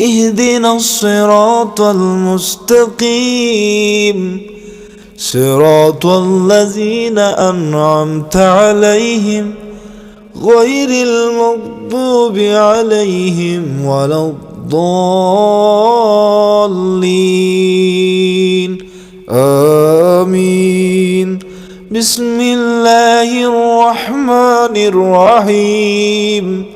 اهدنا الصراط المستقيم. صراط الذين أنعمت عليهم غير المغضوب عليهم ولا الضالين. آمين. بسم الله الرحمن الرحيم.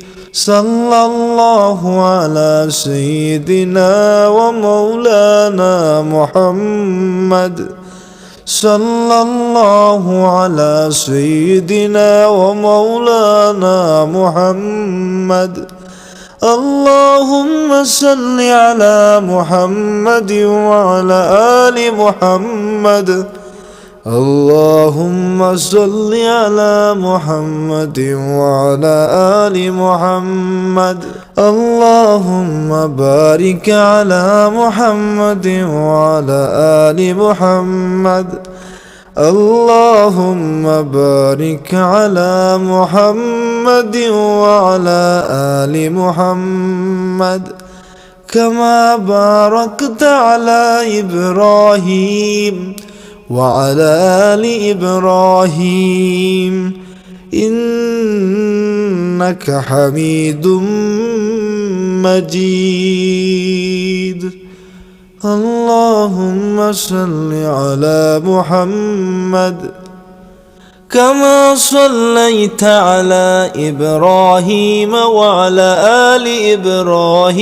صلى الله على سيدنا ومولانا محمد. صلى الله على سيدنا ومولانا محمد. اللهم صل على محمد وعلى آل محمد. اللهم صل على محمد وعلى آل محمد. اللهم بارك على محمد وعلى آل محمد. اللهم بارك على محمد وعلى آل محمد. كما باركت على إبراهيم. وعلى آل إبراهيم إنك حميد مجيد. اللهم صل على محمد كما صليت على إبراهيم وعلى آل إبراهيم.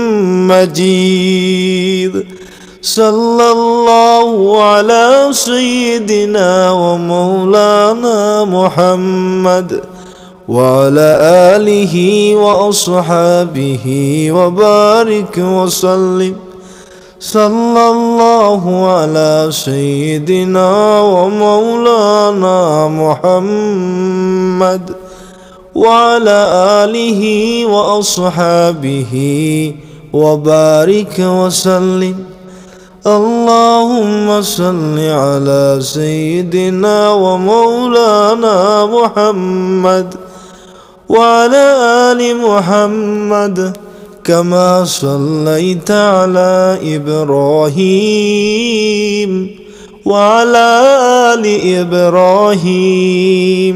مجيد صلى الله على سيدنا ومولانا محمد وعلى آله وأصحابه وبارك وسلم. صلى الله على سيدنا ومولانا محمد وعلى آله وأصحابه وبارك وسلم. اللهم صل على سيدنا ومولانا محمد وعلى آل محمد كما صليت على إبراهيم وعلى آل إبراهيم.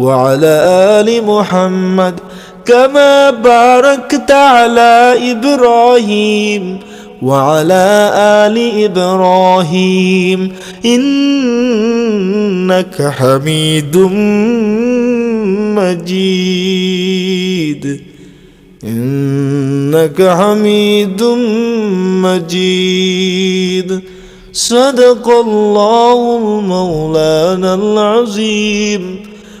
وعلى آل محمد كما باركت على إبراهيم وعلى آل إبراهيم. إنك حميد مجيد. إنك حميد مجيد. صدق الله مولانا العظيم.